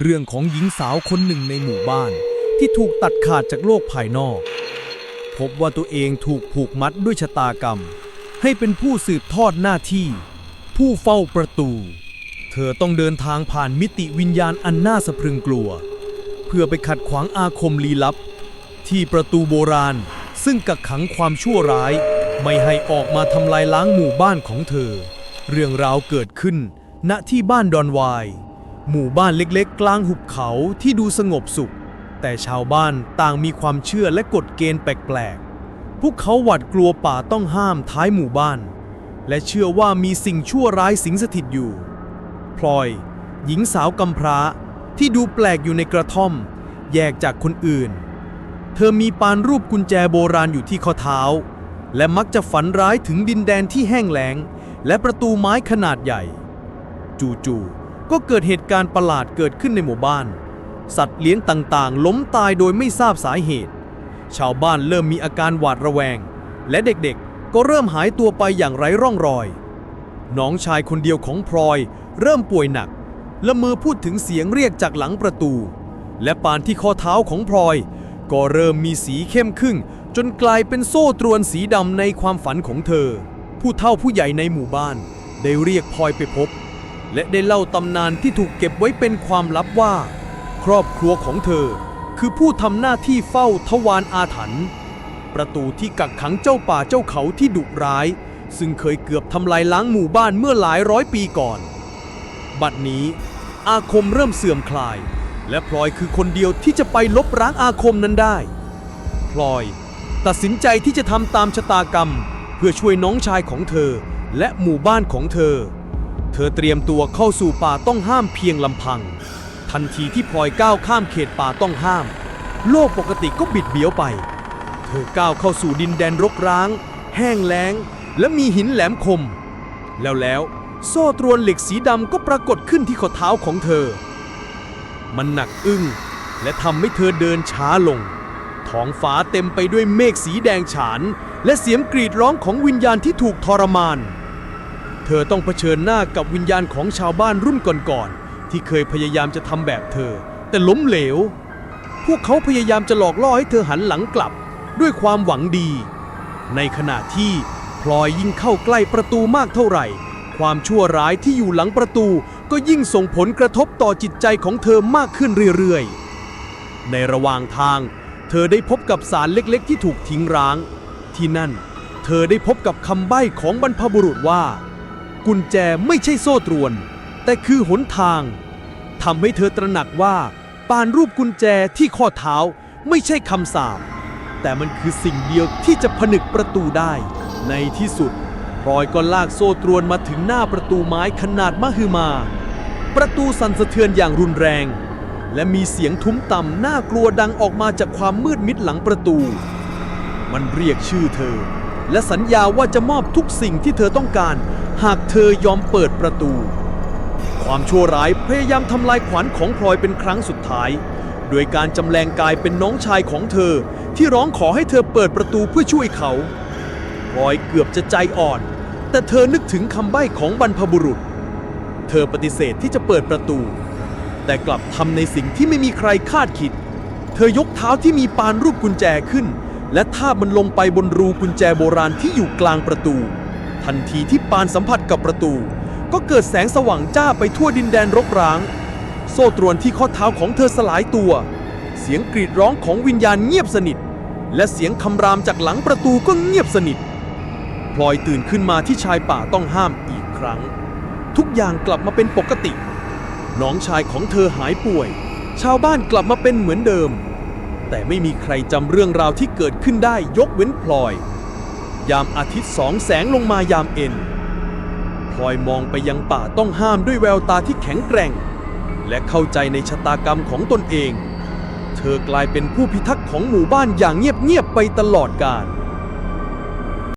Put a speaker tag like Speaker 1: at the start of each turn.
Speaker 1: เรื่องของหญิงสาวคนหนึ่งในหมู่บ้าน ที่ถูกตัดขาดจากโลกภายนอก พบว่าตัวเองถูกผูกมัดด้วยชะตากรรม ให้เป็นผู้สืบทอดหน้าที่ ผู้เฝ้าประตู เธอต้องเดินทางผ่านมิติวิญญาณอันน่าสะพรึงกลัว เพื่อไปขัดขวางอาคมลี้ลับ ที่ประตูโบราณซึ่งกักขังความชั่วร้าย ไม่ให้ออกมาทำลายล้างหมู่บ้านของเธอ เรื่องราวเกิดขึ้นณที่บ้านดอนวาย หมู่บ้านเล็กๆ กลางหุบเขาที่ดูสงบสุข แต่ชาวบ้านต่างมีความเชื่อและกฎเกณฑ์แปลกๆ พวกเขาหวาดกลัวป่าต้องห้ามท้ายหมู่บ้าน และเชื่อว่ามีสิ่งชั่วร้ายสิงสถิตอยู่ พลอย หญิงสาวกำพร้าที่ดูแปลกอยู่ในกระท่อม แยกจากคนอื่น เธอมีปานรูปกุญแจโบราณอยู่ที่ข้อเท้า และมักจะฝันร้ายถึงดินแดนที่แห้งแล้ง และประตูไม้ขนาดใหญ่ จู่ๆ ก็เกิดเหตุการณ์ประหลาดเกิดขึ้นในหมู่บ้าน สัตว์เลี้ยงต่างๆ ล้มตายโดยไม่ทราบสาเหตุ ชาวบ้านเริ่มมีอาการหวาดระแวง และเด็กๆ ก็เริ่มหายตัวไปอย่างไร้ร่องรอย น้องชายคนเดียวของพลอย เริ่มป่วยหนัก และมือพูดถึงเสียงเรียกจากหลังประตู และปานที่ข้อเท้าของพลอย ก็เริ่มมีสีเข้มขึ้น จนกลายเป็นโซ่ตรวนสีดำในความฝันของเธอ ผู้เฒ่าผู้ใหญ่ในหมู่บ้าน ได้เรียกพลอยไปพบ และได้เล่าตำนานที่ถูกเก็บไว้เป็นความลับว่า ครอบครัวของเธอ คือผู้ทำหน้าที่เฝ้าทวารอาถรรพ์ประตูที่กักขังเจ้าป่าเจ้าเขาที่ดุร้าย ซึ่งเคยเกือบทำลายล้างหมู่บ้านเมื่อหลายร้อยปีก่อน บัดนี้ อาคมเริ่มเสื่อมคลาย และพลอยคือคนเดียวที่จะไปลบล้างอาคมนั้นได้ พลอย ตัดสินใจที่จะทำตามชะตากรรม เพื่อช่วยน้องชายของเธอและหมู่บ้านของเธอ เธอเตรียมตัวเข้าสู่ป่าต้องห้ามเพียงลำพัง ทันทีที่พลอยก้าวข้ามเขตป่าต้องห้าม โลกปกติก็บิดเบี้ยวไป เธอก้าวเข้าสู่ดินแดนรกร้าง แห้งแล้ง และมีหินแหลมคม แล้วแล้วโซ่ตรวนเหล็กสีดำก็ปรากฏขึ้นที่ข้อเท้าของเธอ มันหนักอึ้ง และทำให้เธอเดินช้าลง ท้องฟ้าเต็มไปด้วยเมฆสีแดงฉาน และเสียงกรีดร้องของวิญญาณที่ถูกทรมาน ธอต้องเผชิญหน้ากับวิญญาณของชาวบ้านรุ่นก่อนๆที่เคยพยายามจะทำแบบเธอ แต่ล้มเหลว พวกเขาพยายามจะหลอกล่อให้เธอหันหลังกลับ ด้วยความหวังดี ในขณะที่พลอยยิ่งเข้าใกล้ประตูมากเท่าไหร่ ความชั่วร้ายที่อยู่หลังประตูก็ยิ่งส่งผลกระทบต่อจิตใจของเธอมากขึ้นเรื่อยๆ ในระหว่างทาง เธอได้พบกับสารเล็กๆ ที่ถูกทิ้งร้าง ที่นั่น เธอได้พบกับคำใบ้ของบรรพบุรุษว่า กุญแจไม่ใช่โซ่ตรวน แต่คือหนทางทำให้เธอตระหนักว่าปานรูปกุญแจที่ข้อเท้าไม่ใช่คำสาปแต่มันคือสิ่งเดียวที่จะผนึกประตูได้ ในที่สุดพลอยก็ลากโซ่ตรวนมาถึงหน้าประตูไม้ขนาดมหึมา ประตูสั่นสะเทือนอย่างรุนแรง และมีเสียงทุ้มต่ำน่ากลัวดังออกมาจากความมืดมิดหลังประตู มันเรียกชื่อเธอ และสัญญาว่าจะมอบทุกสิ่งที่เธอต้องการ หากเธอยอมเปิดประตู ความชั่วร้ายพยายามทำลายขวัญของพลอยเป็นครั้งสุดท้าย โดยการจำแรงกายเป็นน้องชายของเธอ ที่ร้องขอให้เธอเปิดประตูเพื่อช่วยเขาพลอยเกือบจะใจอ่อน แต่เธอนึกถึงคำใบ้ของบรรพบุรุษ เธอปฏิเสธที่จะเปิดประตู แต่กลับทำในสิ่งที่ไม่มีใครคาดคิด เธอยกเท้าที่มีปานรูปกุญแจขึ้น และทาบมันลงไปบนรูกุญแจโบราณที่อยู่กลางประตู ทันทีที่ปานสัมผัสกับประตู ก็เกิดแสงสว่างจ้าไปทั่วดินแดนรกร้าง โซ่ตรวนที่ข้อเท้าของเธอสลายตัว เสียงกรีดร้องของวิญญาณเงียบสนิท และเสียงคำรามจากหลังประตูก็เงียบสนิทพลอยตื่นขึ้นมาที่ชายป่าต้องห้ามอีกครั้ง ทุกอย่างกลับมาเป็นปกติ น้องชายของเธอหายป่วย ชาวบ้านกลับมาเป็นเหมือนเดิม แต่ไม่มีใครจำเรื่องราวที่เกิดขึ้นได้ยกเว้นพลอย ยามอาทิตย์สองแสงลงมายามเอ็นพลอยมองไปยังป่าต้องห้ามด้วยแววตาที่แข็งแกร่ง และเข้าใจในชะตากรรมของตนเอง เธอกลายเป็นผู้พิทักษ์ของหมู่บ้านอย่างเงียบๆไปตลอดกาล